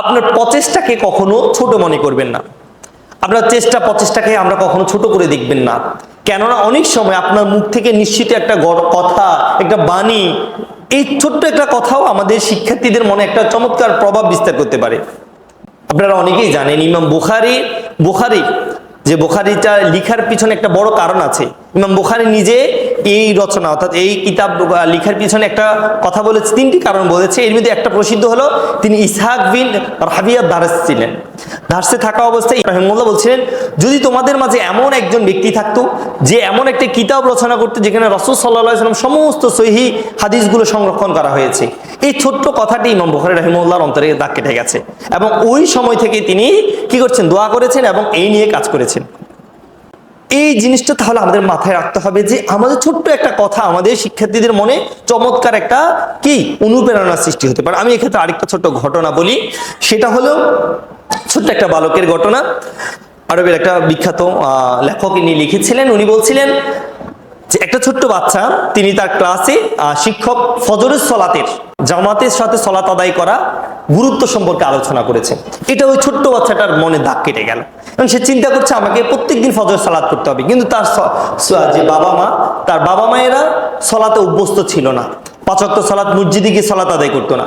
আপনার প্রচেষ্টাকে কখনো ছোট মনে করবেন না। আপনার চেষ্টা প্রচেষ্টাকে আমরা কখনো ছোট করে দেখবেন না। কেননা অনেক সময় আপনার মুখ থেকে নিশ্চিত একটা কথা, একটা বাণী, এই ছোট্ট একটা কথাও আমাদের শিক্ষার্থীদের মনে একটা চমৎকার প্রভাব বিস্তার করতে পারে। আপনারা অনেকেই জানেন, ইমাম বুখারি বুখারি, যে বুখারিটা লিখার পিছনে একটা বড় কারণ আছে। ইমাম বুখারি নিজে এই রচনা, অর্থাৎ এই কিতাব লিখার পিছনে একটা কথা বলেছে, তিনটি কারণ বলেছে। এর মধ্যে একটা প্রসিদ্ধ হলো, তিনি ইসহাক বিন রাবিয়া দারেস ছিলেন। দার্সে থাকা অবস্থায় রহিমুল্লাহ বলছিলেন, যদি তোমাদের মাঝে এমন একজন ব্যক্তি থাকতো, যে এমন একটা কিতাব রচনা করতে, যেখানে রসুল সাল্লাহ সাল্লাম সমস্ত সহি হাদিসগুলো সংরক্ষণ করা হয়েছে, এই ছোট্ট কথাটি ইমাম বুখারি রহিমুল্লাহর অন্তরে দাগ কেটে গেছে। এবং ওই সময় থেকে তিনি কি করছেন, দোয়া করেছেন এবং এই নিয়ে কাজ করেছেন। এই জিনিসটা তাহলে আমাদের মাথায় রাখতে হবে যে আমাদের ছোট্ট একটা কথা আমাদের শিক্ষার্থীদের মনে চমৎকার একটা কি অনুপ্রেরণার সৃষ্টি হতে পারে। আমি এক্ষেত্রে আরেকটা ছোট্ট ঘটনা বলি। সেটা হলো ছোট্ট একটা বালকের ঘটনা। আরবের একটা বিখ্যাত লেখক ইনি লিখেছিলেন। উনি বলছিলেন যে একটা ছোট্ট বাচ্চা, তিনি তার ক্লাসে শিক্ষক ফজরের সলাতের, জামাতের সাথে সলাত আদায় করা গুরুত্ব সম্পর্কে আলোচনা করেছে। এটা ওই ছোট্ট বাচ্চাটার মনে দাগ কেটে গেল। কারণ সে চিন্তা করছে, আমাকে প্রত্যেকদিন ফজর সালাত করতে হবে। কিন্তু তার যে বাবা মা, তার বাবা মায়েরা সলাতে অভ্যস্ত ছিল না। পাঁচক্ত সালাত মসজিদে গিয়ে সলাত আদায় করতো না।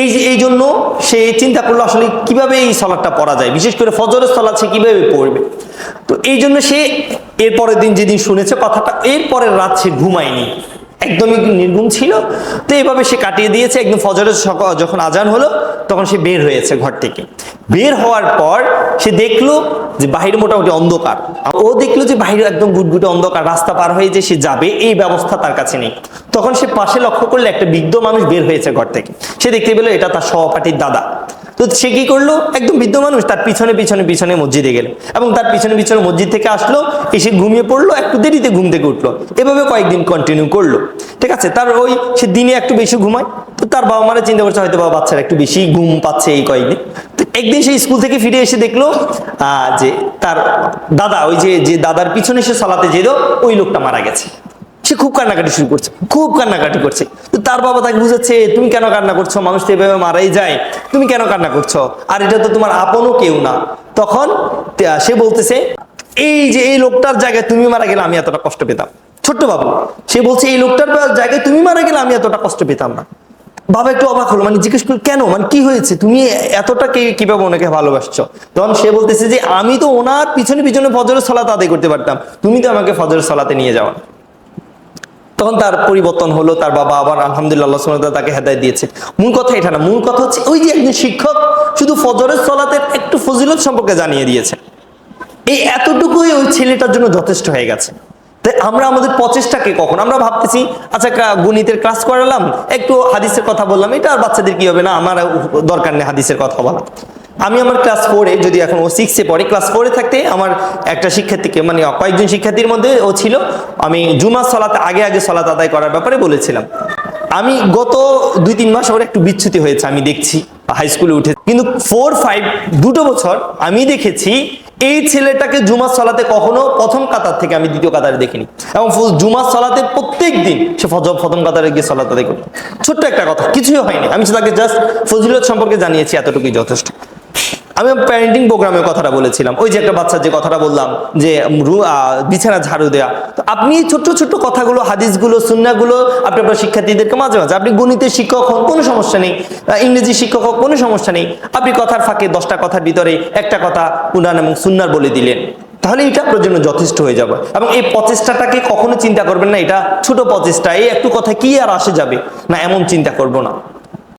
এই যে, এই জন্য সে চিন্তা করল, আসলে কীভাবে এই সলাটটা পড়া যায়? বিশেষ করে ফজরের সলাৎ সে কীভাবে পড়বে? তো এই জন্য সে এর পরের দিন যেদিন শুনেছে কথাটা এর পরের রাত সে ঘুমায়নি। একদমই নির্গুম ছিল। তো এইভাবে সে কাটিয়ে দিয়েছে। একদম ফজরের যখন আজান হলো, তখন সে বের হয়েছে ঘর থেকে। বের হওয়ার পর সে দেখল যে বাহিরে মোটামুটি অন্ধকার। ও দেখল যে বাহিরে একদম গুটগুটে অন্ধকার, রাস্তা পার হয়ে যে সে যাবে, এই ব্যবস্থা তার কাছে নেই। তখন সে পাশে লক্ষ্য করলে একটা বৃদ্ধ মানুষ বের হয়েছে ঘর থেকে। সে দেখতে পেল এটা তার সহপাঠীর দাদা। তো সে কি করল? একদম বৃদ্ধ মানুষ তার পিছনে পিছনে পিছনে মসজিদে গেল। এবং তার পিছনে পিছনে মসজিদ থেকে আসলো এসে ঘুমিয়ে পড়ল একটু দেরিতে ঘুম থেকে উঠল। এভাবে কয়েকদিন কন্টিনিউ করল। ঠিক আছে? তার ওই সে দিনে একটু বেশি ঘুমায়। তো তার বাবা মারা চিন্তা করছে হয়তো বাবা বাচ্চারা একটু বেশি ঘুম পাচ্ছে এই কয়েকদিন। তো একদিন সে স্কুল থেকে ফিরে এসে দেখল আহ, যে তার দাদা ওই যে যে দাদার পিছনে সে সলাতে যেত ওই লোকটা মারা গেছে। সে খুব কান্নাকাটি শুরু করছে, খুব কান্নাকাটি করছে। তো তার বাবা তাকে বুঝাচ্ছে, তুমি কেন কান্না করছ? মানুষ তো এভাবে মারাই যায়। তুমি কেন কান্না করছ? আর এটা তো তোমার আপনও কেউ না। তখন সে বলতেছে, এই যে এই লোকটার জায়গায় তুমি মারা গেলে আমি এতটা কষ্ট পেতাম। ছোট্ট বাবু, সে বলছে, এই লোকটার জায়গায় তুমি মারা গেলে আমি এতটা কষ্ট পেতাম না। বাবা একটু অবাক হলো মানে জিজ্ঞেস করল, কেন? মানে কি হয়েছে? তুমি এতটা কে, কীভাবে ওনাকে ভালোবাসছো? তখন সে বলতেছে যে, আমি তো ওনার পিছনে পিছনে ফজরের সলাতে আদায় করতে পারতাম। তুমি তো আমাকে ফজরের সলাতে নিয়ে যাওয়া তখন তার পরিবর্তন হলো, তার বাবা আবার আলহামদুলিল্লাহ তাআলা তাকে হেদায়েত দিয়েছে। মূল কথা এটা না, মূল কথা হচ্ছে ওই যে একজন শিক্ষক শুধু ফজরের সলাতের একটু ফজিলত সম্পর্কে জানিয়ে দিয়েছে। এই এতটুকুই ওই ছেলেটার জন্য যথেষ্ট হয়ে গেছে। তাই আমরা আমাদের প্রচেষ্টাকে কখন? আমরা ভাবতেছি আচ্ছা গণিতের ক্লাস করালাম, একটু হাদিসের কথা বললাম, এটা আর বাচ্চাদের কি হবে না? আমার দরকার নেই হাদিসের কথা বলা আমি আমার ক্লাস ফোরে যদি এখন ও সিক্সে পড়ে ক্লাস ফোরে থাকতে আমার একটা শিক্ষার্থীকে মানে কয়েকজন শিক্ষার্থীর মধ্যে ও ছিল, আমি জুমা সলাতে আগে আগে সলাত আদায় করার ব্যাপারে বলেছিলাম। আমি গত দুই তিন মাস ওর একটু বিচ্ছুতি হয়েছে, আমি দেখছি হাই স্কুলে উঠে কিন্তু ফোর ফাইভ দুটো বছর আমি দেখেছি, এই ছেলেটাকে জুমার সলাতে কখনো প্রথম কাতার থেকে আমি দ্বিতীয় কাতারে দেখিনি। এবং জুমার সলাতে প্রত্যেক দিন সে প্রথম কাতারে গিয়ে সলাত করতো। ছোট্ট একটা কথা, কিছুই হয়নি। আমি তাকে জাস্ট ফজিলত সম্পর্কে জানিয়েছি, এতটুকুই যথেষ্ট। আমি প্যারেন্টিং প্রোগ্রামের কথাটা বলেছিলাম। ওই যে একটা বাচ্চার যে কথাটা বললাম, যে বিছানা ঝাড়ু দেয়া। তো আপনি ছোট্ট ছোট্ট কথাগুলো, হাদিসগুলো, সুন্নাগুলো আপনি আপনার শিক্ষার্থীদেরকে মাঝে মাঝে, আপনি গণিতের শিক্ষক হন, কোনো সমস্যা নেই। ইংরেজি শিক্ষক হোক, কোনো সমস্যা নেই। আপনি কথার ফাঁকে দশটা কথার ভিতরে একটা কথা কুরআন এবং সুন্নার বলে দিলেন। তাহলে এটা আপনার জন্য যথেষ্ট হয়ে যাবে। এবং এই প্রচেষ্টাটাকে কখনো চিন্তা করবেন না, এটা ছোট প্রচেষ্টা। এই একটু কথা কি আর আসে যাবে? না, এমন চিন্তা করব না।